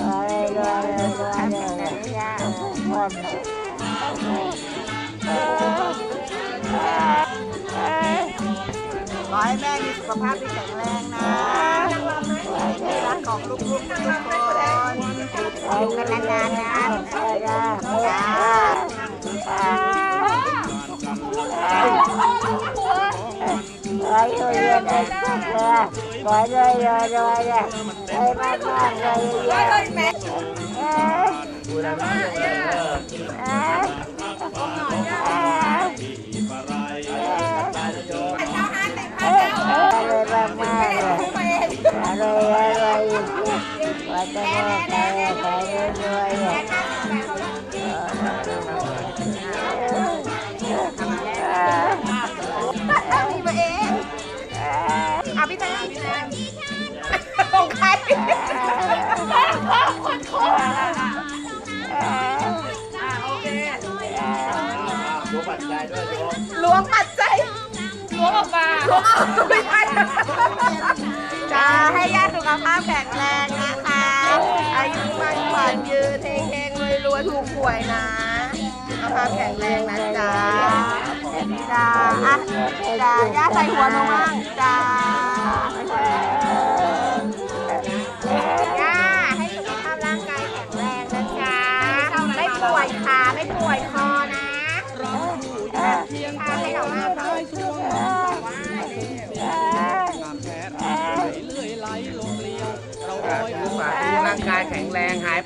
ขอให้แม่มีสุขภาพที่แข็งแรงนะที่รักของลูกๆทุกคนอยู่กันนานๆนะจ้าขอ อยู่ เย็นเป็นสุขเลยขอรวยรวยรวยเลยรวยมากมากรวยเยอะๆเอ้ยเอ้ยเอ้ยรวยมากมากเลยรวยรวยรวยอีกขอจะรวยขอรวยขอรวยรวยเลยเอ้ยมีมาเองเอาพี่แทนพี่แทนของใครคนโคโอเคล้วงปัดใจล้วงออกมาล้วงออกไม่ใช่จะให้ญาติสุขภาพแข็งแรงนะคะ อายุมันขวัญยืนเฮงๆรวยๆถูกหวยนะสุขภาพแข็งแรงนะจ๊ะจ้าอะจ้าย่าใส่หัวลงมั่งจ้า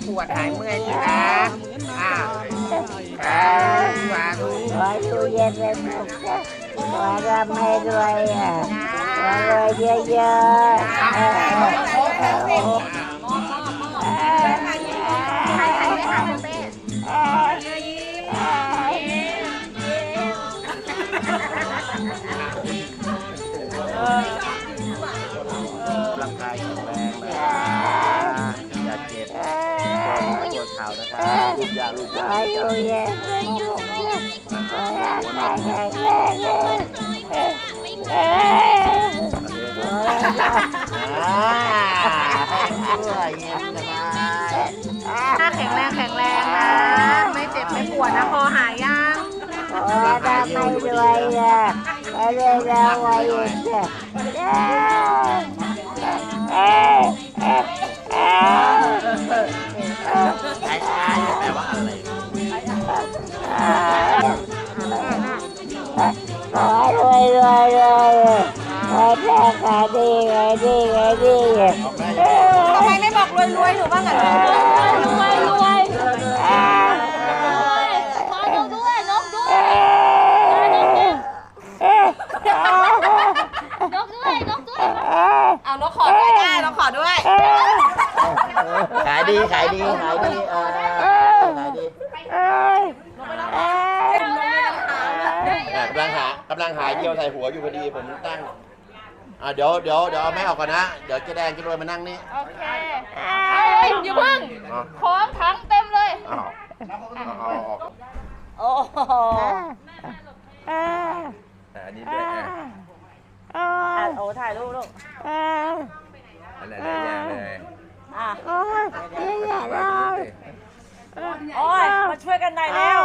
ปวดหายเมื่อยทีนะอ่าสาธุขออยู่เย็นเป็นสุขนะขอร่ำให้รวยอะขอรวยเยอะๆเออเออเออร่างกายแข็งแรงนะ ดเข่านะครับลูกยาลูกขยาออยู่เย็นเป็นสุขนะขอร่างกายแข็งแรงเลยเออเออขอร่างกายอ่าให้ช่วยเย็นสบายถ้าแข็งแรงแข็งแรงนะ ไม่เจ็บไม่ปวดนะคอหายยังขอร่ำให้รวยอะขอรวยแล้วรวยอีกอะเออ บ้างอะรวยรวยขอดูด้วยนกด้วยนกด้วยนกด้วยเอานกขอด้วยได้นกขอด้วยขายดีขายดีขายดีเออขายดีกำลังหากำลังหาเยี่ยวใส่หัวอยู่พอดีผมตั้ง อ่าเดี๋ยวเดี๋ยวเดี๋ยวเอาแม่ออกก่อนนะ เดี๋ยวเจ๊แดงเจ๊รวยมานั่งนี่โอเคเฮ้ยอย่าเพิ่งอ๋อของถังเต็มเลย อ้าวเอาออกโอ้โหอันนี้ด้วยนะโอ้ถ่ายรูปลูกอะไรหลายอย่างเลยอะโอ้ยอย่าร้องโอ้ยมาช่วยกันหน่อยเร็ว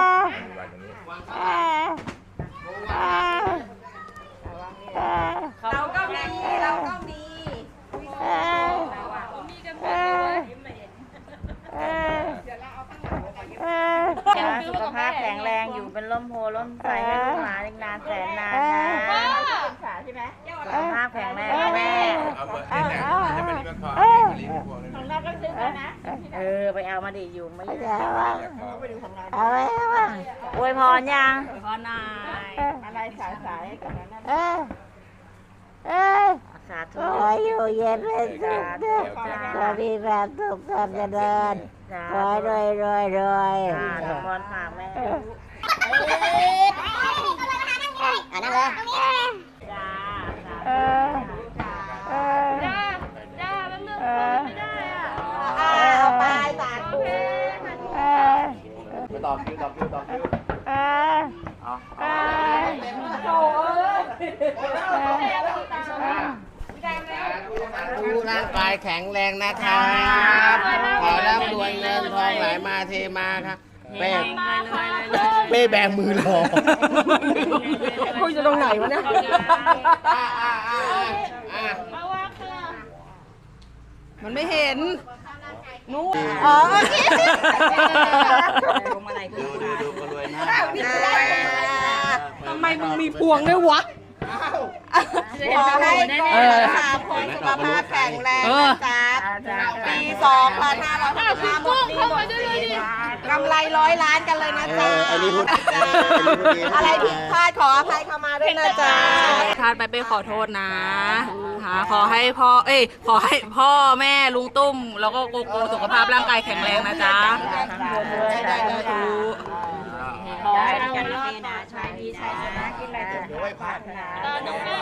วางตรงนี้ เราก็มีเราก็มี สุขภาพแข็งแรงอยู่เป็นร่มโพล่มใสให้ลูกหลานอีกนานแสนนานนะใช่ไหมสุขภาพแข็งแรงนะแม่เอาเบอร์นี่แหละให้มันรีบมาขอให้มันรีบมาพวงเลยเออไปเอามาดิอยู่ไม่อย่าร้องเอาไว้ว่าอวยพรยังอวยพรนายอะไรสายสายกันนั้นเออเออสาธุขออยู่เย็นเป็นสุขนะขอมีความสุขความเจริญ ขอรวยรวยรวยอ่าอวยพรฝากแม่อันนั้นเลยจ้าเออเออจ้าจ้าแป๊บนึงไม่ได้อะเอาไปสาธุเออไปต่อคิวต่อคิวต่อคิวเออเอาเออโอ้ยเออธุ ร่างกายแข็งแรงนะครับขอร่ำรวยเงินทองไหลมาเทมาครับเป้มาค่ะเป้แบงมือรอคุยจะตรงไหนวะเนี่ยอะอะอะอะมาวางค่ะมันไม่เห็นนู้อ๋อโอเคดูดูดูก็รวยนะทำไมมึงมีพวงด้วยวะ ขอให้ขอให้สามคนสุขภาพแข็งแรงนะจ๊ะปีสองพันห้าร้อยหกสิบห้าหมดนี้หมดนี้กำไรร้อยล้านกันเลยนะจ๊ะอันนี้พูดอะไรผิดพลาดขออภัยเข้ามาด้วยนะจ๊ะพลาดไปไปขอโทษนะค่ะขอให้พ่อ เอ้ย ขอให้พ่อแม่ลุงตุ้ม แล้วก็โกโก้สุขภาพร่างกายแข็งแรงนะจ๊ะ ขอให้กันนี่นะใช้ดีใช้ชนะกินอะไรถูกด้วยผ่านนะเออน้องแม่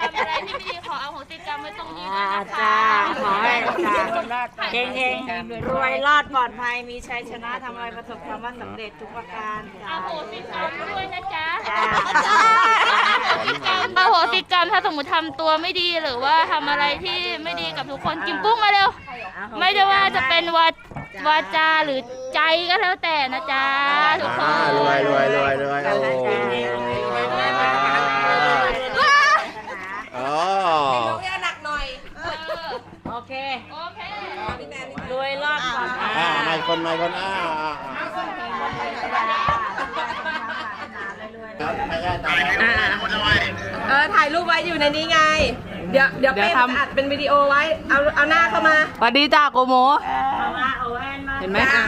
ทำอะไรที่ไม่ดีขอเอาโหสิกรรมไว้ตรงนี้ด้วยนะคะจ้าขอให้จ้าเฮงเฮงรวยรอดปลอดภัยมีชัยชนะทำอะไรประสบความสำเร็จทุกประการจ้าเอาโหสิกรรมด้วยนะจ๊ะจ้าเอาโหสิกรรมถ้าสมมติทำตัวไม่ดีหรือว่าทำอะไรที่ไม่ดีกับทุกคนกินกุ้งมาเร็ว ไม่ได้ว่าจะเป็นวาวาจาหรือ ใจก็แล้วแต่นะจ๊ะทุกคนรวยรวยรวยรวยโอ้หนักหน่อยโอเคโอเครวยรอดปลอดภัยอ่าไม่คนไม่คนอ่าไม่ได้ตายเออถ่ายรูปไว้อยู่ในนี้ไง เดี๋ยวเดี๋ยวเดี๋ยวเป้ทำอัดเป็นวิดีโอไว้ เอาเอาหน้าเข้ามา สวัสดีจ้าโกโมเห็นไหมอะ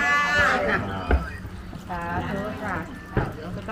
สาธุค่ะสุขภ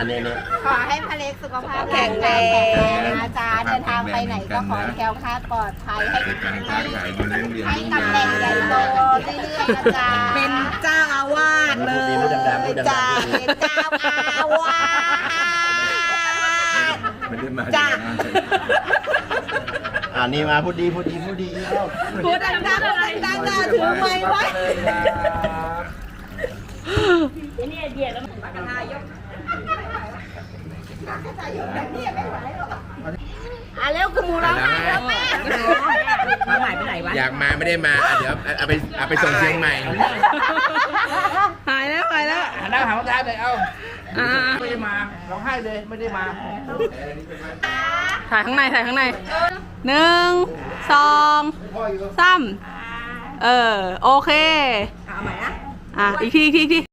อ่าอ่าเนี่ยเนี่ยๆขอให้พระเล็กสุขภาพแข็งแรงนะจ๊ะเดินทางไปไหนก็ขอให้แคล้วคลาดปลอดภัยให้ให้ตำแหน่งใหญ่โตเรื่อยๆนะจ๊ะเป็นเจ้าอาวาสเลยพูดดังๆพูดดังๆจ้าเป็นเจ้าอาวาสจ้าอ่านี่มาพูดดีพูดดีพูดดีเอ้าพูดดังๆดังๆจ้าถือไม้ไว้ อะเร็วกูมูร้องไห้แล้วแม่อยากมาไม่ได้มาอะเดี๋ยวเอาไปเอาไปส่งเชียงใหม่ หายแล้วหายแล้วหันหน้าหาท้ายเลยเอาอ่าไม่ได้มาร้องไห้เลยไม่ได้มาถ่ายข้างในถ่ายข้างในหนึ่งสองสามเออโอเคเอาใหม่นะอะอีกทีอีกทีอีกที